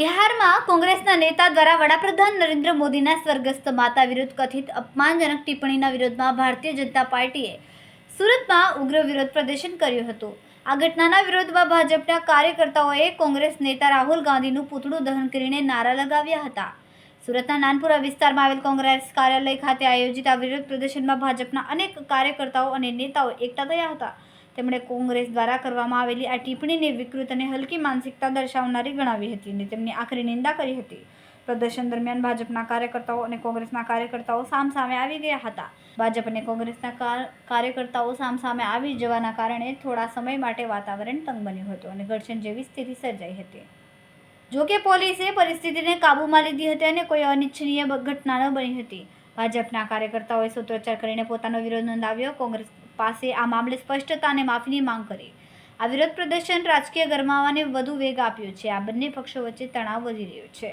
બિહારમાં કોંગ્રેસના નેતા દ્વારા વડાપ્રધાન નરેન્દ્ર મોદીના સ્વર્ગસ્થ માતા વિરુદ્ધ કથિત અપમાનજનક ટિપ્પણીના વિરોધમાં ભારતીય જનતા પાર્ટીએ સુરતમાં ઉગ્ર વિરોધ પ્રદર્શન કર્યું હતું. આ ઘટનાના વિરોધમાં ભાજપના કાર્યકર્તાઓએ કોંગ્રેસ નેતા રાહુલ ગાંધીનું પૂતળું દહન કરીને નારા લગાવ્યા હતા. સુરતના નાનપુરા વિસ્તારમાં આવેલ કોંગ્રેસ કાર્યાલય ખાતે આયોજિત આ વિરોધ પ્રદર્શનમાં ભાજપના અનેક કાર્યકર્તાઓ અને નેતાઓ એકઠા થયા હતા. તેમણે કોંગ્રેસ દ્વારા કરવામાં આવેલી આ ટિપ્પણીને વિકૃત અને હલકી માનસિકતા દર્શાવનારી ગણાવી હતી અને તેમની આખરી નિંદા કરી હતી. પ્રદર્શન દરમિયાન ભાજપના કાર્યકર્તાઓ અને કોંગ્રેસના કાર્યકર્તાઓ સામસામે આવી ગયા હતા. ભાજપ અને કોંગ્રેસના કાર્યકર્તાઓ સામસામે આવી જવાના કારણે થોડા સમય માટે વાતાવરણ તંગ બન્યું હતું અને ઘર્ષણ જેવી સ્થિતિ સર્જાઈ હતી. જોકે પોલીસે પરિસ્થિતિને કાબૂમાં લીધી હતી અને કોઈ અનિચ્છનીય ઘટના ન બની હતી. ભાજપના કાર્યકર્તાઓએ સૂત્રોચ્ચાર કરીને પોતાનો વિરોધ નોંધાવ્યો. કોંગ્રેસ પાસે આ મામલે સ્પષ્ટતા અને માફીની માંગ કરી. આ વિરોધ પ્રદર્શન રાજકીય ગરમાવાને વધુ વેગ આપ્યો છે. આ બંને પક્ષો વચ્ચે તણાવ વધી રહ્યો છે.